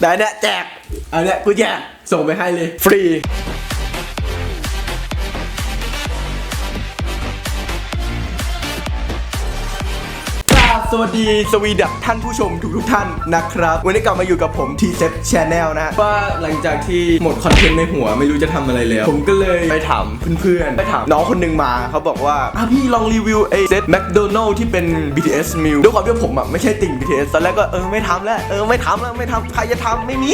แต่อันเนี่ยแจกอันเนี้ยกูแจกส่งไปให้เลย ฟรี สวัสดีสวีดักท่านผู้ชมทุกทุกท่านนะครับ วันนี้กลับมาอยู่กับผมทีเซ็ตชแนลนะว่าหลังจากที่หมดคอนเทนต์ในหัวไม่รู้จะทำอะไรแล้ว ผมก็เลยไปถามเพื่อนๆ ไปถามน้องคนหนึงมาเขาบอกว่าอะพี่ลองรีวิวไอ้เซ็ตแมคโดนัลที่เป็น BTS meal ด้วยความที่ผมอะไม่ใช่ติ่ง BTS ตอนแรกก็เออไม่ทำแล้วเออไม่ทำแล้วไม่ทำใครจะทำไม่มี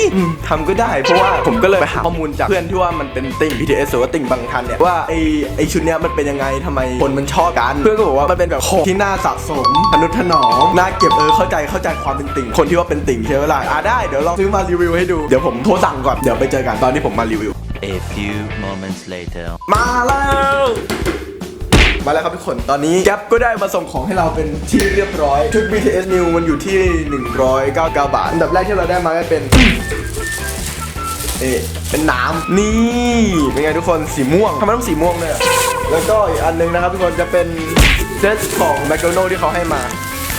ทำก็ได้ เพราะว่าผมก็เลยไปหาข้อมูลจากเพื่อนที่ว่ามันเป็นติ่ง BTS หรือว่าติ่งบางทันเนี่ยว่าไอ้ไอ้ชุดเนี้ยมันเป็นยังไงทำไมคนมันชอบกัน เพื่อนก็บอกว่ามันเป็นแบบของที่น่าสะสมทนุถนอมน่าเก็บเออเข้าใจเข้าใจความเป็นติ่ง คนที่ว่าเป็นติ่งใช่ไหมล่ะอะได้เดี๋ยวลองซื้อมารีวิวให้ดูเดี๋ยวผมโทรสั่งก่อนเดี๋ยวไปเจอกันตอนที่ผมมารีวิว A few moments later. มาแล้วมาแล้วครับทุกคน ตอนนี้แก๊ปก็ได้มาส่งของให้เราเป็นที่เรียบร้อย ชุด BTS New มันอยู่ที่ 199 บาท อันดับแรกที่เราได้มาก็เป็น เอ๊ะเป็นน้ำนี่ เป็นไงทุกคนสีม่วงทำไมต้องสีม่วงเลยอะแล้วก็อีกอันหนึงนะครับทุกคนจะเป็นเซตของ McDonald's ที่เขาให้มา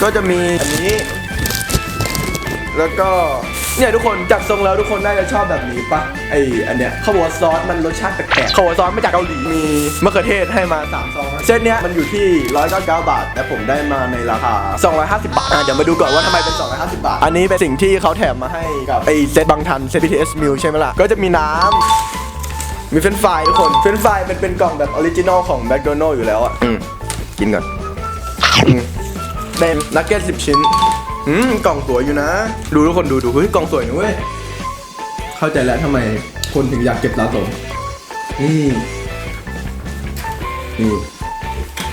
ก็จะมีอันนี้ แล้วก็เนี่ยทุกคนจากทรงแล้วทุกคนน่าจะชอบแบบนี้ปะไออันเนี้ยเขาบอกว่าซอสมันรสชาติแปลกๆเขาบอกว่าซอสมาจากเกาหลีมีมะเขือเทศให้มา3ซองเซตเนี้ยมันอยู่ที่ 199 บาท แต่ผมได้มาในราคา 250 บาทอะเดี๋ยวมาดูก่อนว่าทำไมเป็น 250 บาท อันนี้เป็นสิ่งที่เขาแถมมาให้กับไอเซตบางทันเซต BTS Meal ใช่ไหมล่ะก็จะมีน้ำมีเฟรนช์ฟรายทุกคนเฟรนช์ฟรายเป็นเป็นกล่องแบบออริจินอลของแมคโดนัลล์อยู่แล้วอะอืมกินก่อนอืม เป็นนักเก็ตสิบชิ้น อืมกล่องสวยอยู่นะ ดูทุกคนดูดูเฮ้ยกล่องสวยนะเว้ย เข้าใจแล้วทำไมคนถึงอยากเก็บสะสมนี่นี่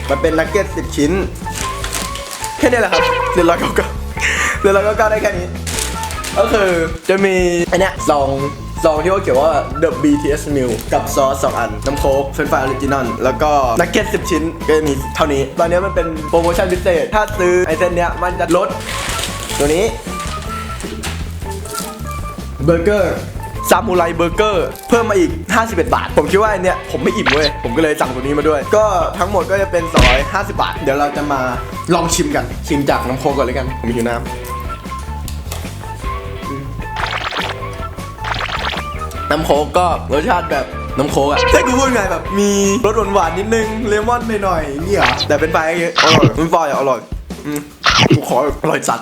มันเป็นนักเก็ตสิบชิ้น แค่นี้แหละครับเดือนละเก้าเก้าเดือนละเก้าเก้าได้แค่นี้ ก็คือจะมีอันเนี้ยซอง ซองที่เขาเขียนว่า The BTS Meal กับซอสสองอัน น้ำโค้กเฟรนฟรายออริจินอลแล้วก็นักเก็ต10 ชิ้นก็จะมีเท่านี้ ตอนนี้มันเป็นโปรโมชั่นพิเศษ ถ้าซื้อไอเซนเนี้ยมันจะลด ตัวนี้เบอร์เกอร์ซามูไรเบอร์เกอร์เพิ่มมาอีก 51 บาท ผมคิดว่าอันเนี้ยผมไม่อิ่มเว้ย ผมก็เลยสั่งตัวนี้มาด้วย ก็ทั้งหมดก็จะเป็น 250 บาท เดี๋ยวเราจะมาลองชิมกัน ชิมจากน้ำโค้กก่อนเลยกัน ผมหิวน้ำ น้ำโค้กก็รสชาติแบบน้ำโค้กอะถ้ากูพูดไงแบบมีรสหวานๆนิดนึงเลมอนหน่อยนี่เหรอแต่เป็นไฟล์อร่อยเป็นไฟล์อร่อยอืมกูขออร่อยจัด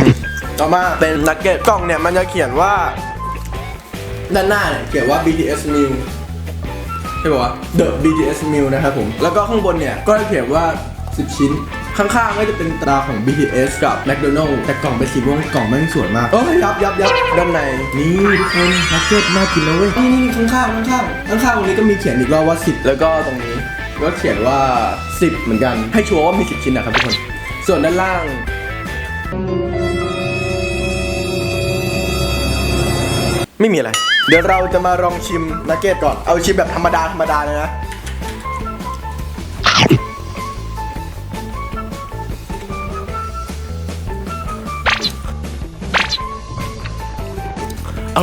อืมต่อมาเป็นนักเก็ตกล่องเนี่ยมันจะเขียนว่า ด้านหน้าเนี่ยเขียนว่า BTS meal ใช่ป่าวะ The BTS meal นะครับผม แล้วก็ข้างบนเนี่ยก็จะเขียนว่า 10 ชิ้น ข้างๆก็จะเป็นตราของ BTS กับ McDonald's แต่กล่องเป็นสีม่วงกล่องแม่งสวยมากโอ้ยยับยับยับด้านในนี่ทุกคนนักเก็ตน่ากินนะเว้ยนี่นี่ข้างๆข้างๆข้างๆตรงนี้ก็มีเขียนอีกรอบว่า 10 แล้วก็ตรงนี้ก็เขียนว่า 10 เหมือนกัน ให้ชัวร์ว่ามี 10 ชิ้นนะครับทุกคน ส่วนด้านล่างไม่มีอะไร เดี๋ยวเราจะมาลองชิมนักเก็ตก่อน เอาชิมแบบธรรมดาธรรมดาเลยนะ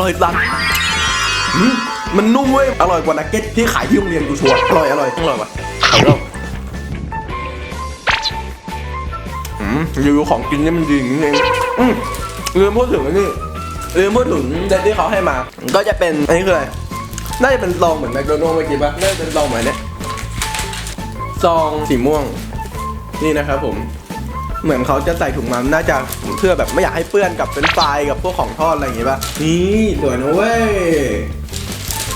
ร่อยจังอืมมันนุ่มเว้ย อร่อยกว่านักเก็ตที่ขายที่โรงเรียนกูชัวร์อร่อยอร่อยอร่อยว่ะอร่อยอืมรีวิวของกินนี่มันดีจริงๆอืมลืมพูดถึงอันนี้ลืมพูดถึงเซตที่เขาให้มา ก็จะเป็น อันนี้คืออะไร น่าจะเป็นซองเหมือนแมคโดนัลด์เมื่อกี้ปะน่าจะเป็นซองเหมือนเนี้ยซองสีม่วง นี่นะครับผม เหมือนเขาจะใส่ถุงมาน่าจะเพื่อแบบไม่อยากให้เปื้อนกับเป็นไฟกับพวกของทอดอะไรอย่างงี้ป่ะนี่สวยนะเว้ย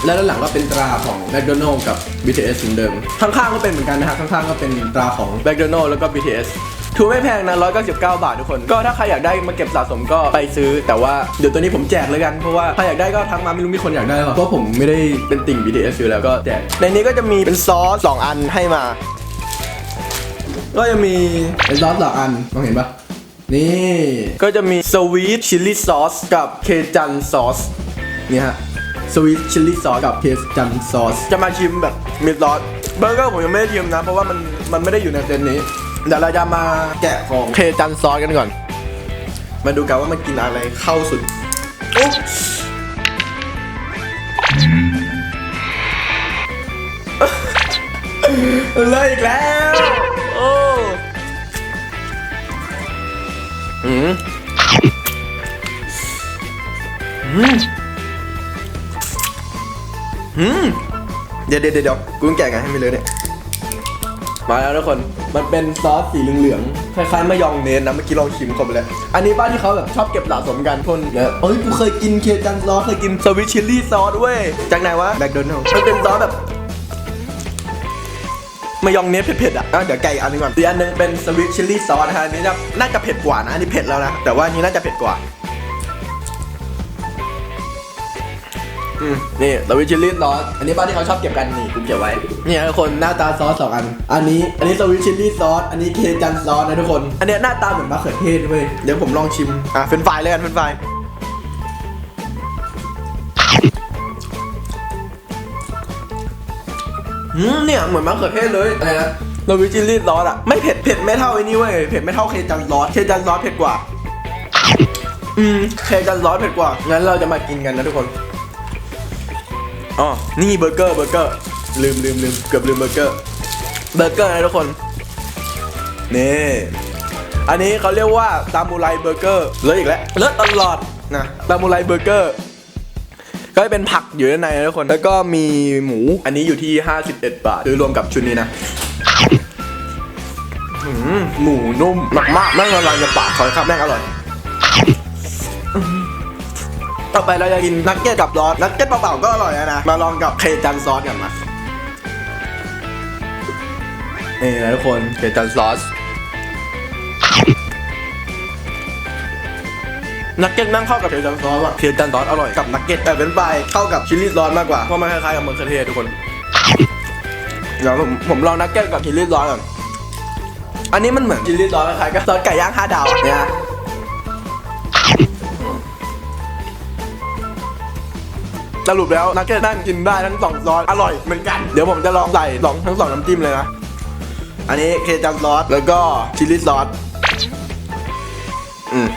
แล้วด้านหลังก็เป็นตราของ McDonald กับ BTS เหมือนเดิม ข้างๆก็เป็นเหมือนกันนะครับข้างๆก็เป็นตราของ McDonald แล้วก็ BTS ถูไม่แพงนะ 199 บาททุกคน ก็ถ้าใครอยากได้มาเก็บสะสมก็ไปซื้อ แต่ว่าเดี๋ยวตัวนี้ผมแจกเลยกัน เพราะว่าใครอยากได้ก็ทักมาไม่รู้มีคนอยากได้หรอเพราะผมไม่ได้เป็นติ่ง BTS อยู่แล้วก็แจก ในนี้ก็จะมีเป็นซอสสองอันให้มา ก็จะมีเป็นซอสสองอันมองเห็นปะนี่ ก็จะมีสวีทชิลลี่ซอสกับเคจันซอสนี่ฮะสวีทชิลลี่ซอสกับเคจันซอสจะมาชิมแบบมีซอสเบอร์เกอร์ผมยังไม่ได้ชิมนะ เพราะว่ามันมันไม่ได้อยู่ในเซตนี้เดี๋ยวเราจะมาแกะของเคจันซอสกันก่อน มาดูกันว่ามันกินอะไรเข้าสุดอุ๊บเลยอีกแล้ว อืมอืมเดี๋ยวเดี๋ยวเดี๋ยวกูต้องแกะไงให้ไม่เลยเนี่ย มาแล้วทุกคน มันเป็นซอสสีเหลืองๆ คล้ายๆมายองเนสนะ เมื่อกี้ลองชิมเข้าไปแล้ว อันนี้บ้านที่เขาแบบชอบเก็บสะสมกันคนเนี่ยเอ้ย กูเคยกินเคจันซอส เคยกินสวิตชิลลี่ซอสเว้ย จากไหนวะแบคโดนัลมันเป็นซอสแบบมายองเนสเผ็ดๆอะอะเดี๋ยวไก่อันนึงก่อนอีกอันนึงเป็นสวิตชิลลี่ซอสนะฮะอันนี้จะน่าจะเผ็ดกว่านะ อันนี้เผ็ดแล้วนะ แต่ว่าอันนี้น่าจะเผ็ดกว่า อืมนี่สวิชิลลี่ซอสอันนี้บ้านที่เขาชอบเก็บกันนี่กูเก็บไว้เนี่ยทุกคนหน้าตาซอสสองอัน อันนี้ อันนี้สวิชิลลี่ซอสอันนี้เคจันซอสนะทุกคน อันเนี้ยหน้าตาเหมือนมะเขือเทศเว้ยเดี๋ยวผมลองชิมอะเฟรนฟรายเลยกันเฟรนฟรายอืมเนี่ยเหมือนมะเขือเทศเลยอะไรนะสวิชิลลี่ซอสอะไม่เผ็ดเผ็ดไม่เท่าไอ้นี่เว้ยเผ็ดไม่เท่าเคจันซอสเคจันซอสเผ็ดกว่า อืมเคจันซอสเผ็ดกว่างั้นเราจะมากินกันนะทุกคน อ๋อ นี่เบอร์เกอร์เบอร์เกอร์ลืมลืมลืมเกือบลืมเบอร์เกอร์เบอร์เกอร์นะทุกคนนี่อันนี้เขาเรียกว่าซามูไรเบอร์เกอร์เลิศอีกแล้วเลิศตลอดนะซามูไรเบอร์เกอร์ก็จะเป็นผักอยู่ด้านในนะทุกคน แล้วก็มีหมู อันนี้อยู่ที่ 51 บาทซื้อรวมกับชุดนี้นะหืมหมูนุ่มมากมากๆแม่งละลายในปากคอยครับแม่งอร่อย ต่อไปเราจะกินนักเก็ตกับซอสนักเก็ตเปล่าๆก็อร่อยนะ มาลองกับเคจันซอสกันมานี่นะทุกคนเคจันซอสนักเก็ตนั่งเข้ากับเคจันซอสว่ะเคจันซอสอร่อยกับนักเก็ตแต่เป็นไปเข้ากับชิลลี่ซอสมากกว่าเพราะมันคล้ายๆกับมะเขือเทศทุกคนเดี๋ยวผมผมลองนักเก็ตกับชิลลี่ซอสก่อนอันนี้มันเหมือนชิลลี่ซอสคล้ายๆกับซอสไก่ย่างห้าดาวเนี่ย สรุปแล้วนักเก็ตนั่งกินได้ทั้งสองซอสอร่อยเหมือนกัน เดี๋ยวผมจะลองใส่ลองทั้งสองน้ำจิ้มเลยนะ อันนี้เคจัมซอสแล้วก็ชิลลี่ซอสอืม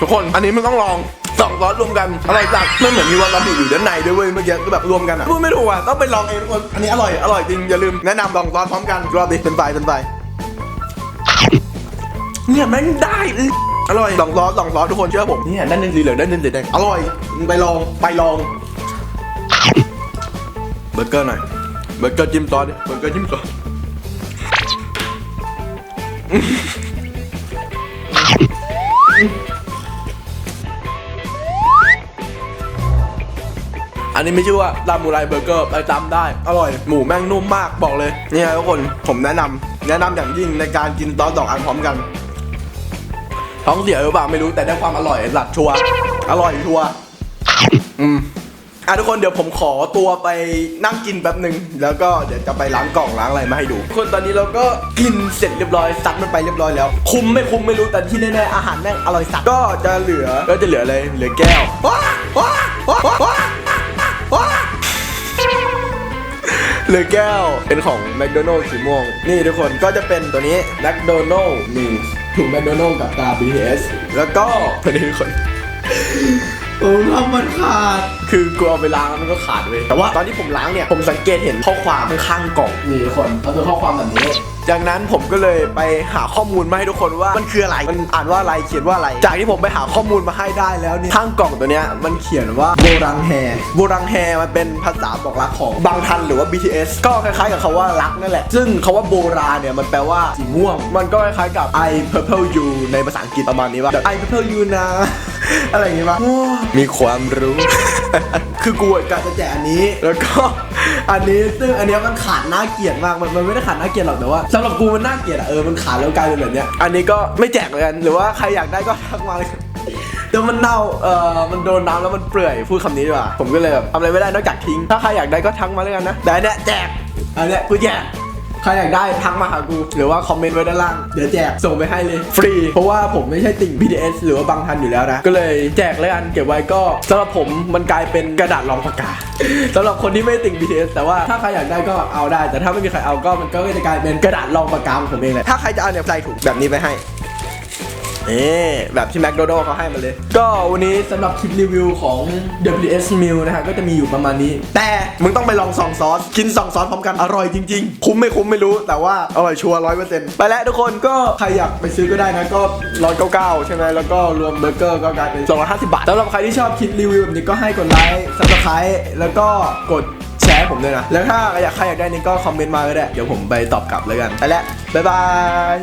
ทุกคนอันนี้มันต้องลองสองซอสรวมกันอร่อยจัดไม่เหมือนมีวาซาบิอยู่ด้านในด้วยเว้ยเมื่อกี้ก็แบบรวมกันอะพูดไม่ถูกอะต้องไปลองเองทุกคนอันนี้อร่อยอร่อยจริงอย่าลืมแนะนำลองซอสพร้อมกันรอบนี้เป็นไฟเป็นไฟเนี่ยแม่งได้เลย อร่อยสองซอสสองซอสทุกคนเชื่อผมเนี่ยด้านหนึงสีเหลืองด้านหนึงสีแดงอร่อยมึงไปลองไปลองเบอร์เกอร์หน่อยเบอร์เกอร์จิ้มซอสดิเบอร์เกอร์จิ้มซอสอันนี้ไม่ชื่อว่าลามูไรเบอร์เกอร์ไปจำได้ อร่อย หมูแม่งนุ่มมากบอกเลยเนี่ยทุกคนผมแนะนำแนะนำอย่างยิ่งในการกินซอสสองอันพร้อมกัน ท้องเสียหรือเปล่าไม่รู้แต่ได้ความอร่อยหลัดชัวอร่อยชัวอืมอะทุกคนเดี๋ยวผมขอตัวไปนั่งกินแป๊บหนึ่งแล้วก็เดี๋ยวจะไปล้างกล่องล้างอะไรมาให้ดูทุกคนตอนนี้เราก็กินเสร็จเรียบร้อยซัดมันไปเรียบร้อยแล้ว คุ้มไม่คุ้มไม่รู้แต่ที่แน่ๆอาหารแม่งอร่อยสัดก็จะเหลือก็จะเหลืออะไรเหลือแก้วว้าว้าว้าว้าว้าเหลือแก้วเป็นของแมคโดนัลล์สีม่วงนี่ทุกคนก็จะเป็นตัวนี้แมคโดนัลล์นี่ ถุงแมคโดนัลล์กับตา BTS แล้วก็ตัวนี้ทุกคนโอ้ทำมันขาด คือกูเอาไปล้างแล้วมันก็ขาดเว้ยแต่ว่าตอนที่ผมล้างเนี่ย ผมสังเกตเห็นข้อความข้างๆกล่องนี่ทุกคนเขาจะข้อความแบบนี้ จากนั้นผมก็เลยไปหาข้อมูลมาให้ทุกคนว่ามันคืออะไร มันอ่านว่าอะไร เขียนว่าอะไร จากที่ผมไปหาข้อมูลมาให้ได้แล้วเนี่ยข้างกล่องตัวเนี้ยมันเขียนว่าโบรังแฮโบรังแฮมันเป็นภาษาบอกรักของบางทันหรือว่า BTS ก็คล้ายๆกับคาว่ารักนั่นแหละ ซึ่งคาว่าโบราเนี่ยมันแปลว่าสีม่วง มันก็คล้ายๆกับ I purple you ในภาษาอังกฤษประมาณนี้ว่า I purple you นะ อะไรอย่างงี้ปะมีความรู้ คือกูอะกะจะแจกอันนี้แล้วก็ อันนี้ซึ่งอันนี้มันขาดน่าเกลียดมากมันมันไม่ได้ขาดน่าเกลียดหรอกแต่ว่าสำหรับกูมันน่าเกลียดอะเออมันขาดแล้วกลายเป็นแบบเนี้ยอันนี้ก็ไม่แจกเลยกันหรือว่าใครอยากได้ก็ทักมาเลยเดี๋ยวมันเน่า เอ่อ มันโดนน้ำแล้วมันเปื่อย พูดคำนี้ดีกว่า ผมก็เลยแบบทำอะไรไม่ได้นอกจากทิ้ง ถ้าใครอยากได้ก็ทักมาเลยกันนะ แต่อันเนี้ยแจก อันเนี้ยกูแจก ใครอยากได้ทักมาหากูหรือว่าคอมเมนต์ไว้ด้านล่าง เดี๋ยวแจกส่งไปให้เลย ฟรี เพราะว่าผมไม่ใช่ติ่ง BTS หรือว่าบางทันอยู่แล้วนะ ก็เลยแจกเลยอันเก็บไว้ก็สำหรับผมมันกลายเป็นกระดาษรองปากกาสำหรับคนที่ไม่ติ่ง BTS แต่ว่าถ้าใครอยากได้ก็เอาได้ แต่ถ้าไม่มีใครเอาก็มันก็จะกลายเป็นกระดาษรองปากกาของผมเองแหละถ้าใครจะเอาเนี่ยใส่ถุงแบบนี้ไปให้ นี่แบบที่แมคโดนัลเขาให้มาเลย ก็วันนี้สำหรับคลิปรีวิวของ WS Meal นะฮะก็จะมีอยู่ประมาณนี้ แต่มึงต้องไปลองซองซอส กินซองซอสพร้อมกันอร่อยจริงๆ คุ้มไม่คุ้มไม่รู้แต่ว่าอร่อยชัวร์ร้อยเปอร์เซ็นต์ไปแล้วทุกคนก็ใครอยากไปซื้อก็ได้นะก็ร้อยเก้าเก้าใช่ไหมแล้วก็รวมเบอร์เกอร์ก็กลายเป็น250บบาทสำหรับใครที่ชอบคลิปรีวิวแบบนี้ก็ให้กดไลค์ซับสไครต์แล้วก็กดแชร์ผมด้วยนะ แล้วถ้าอยากใครอยากได้นี่ก็คอมเมนต์มาก็ได้ เดี๋ยวผมไปตอบกลับแล้วกัน ไปแล้ว บ๊ายบาย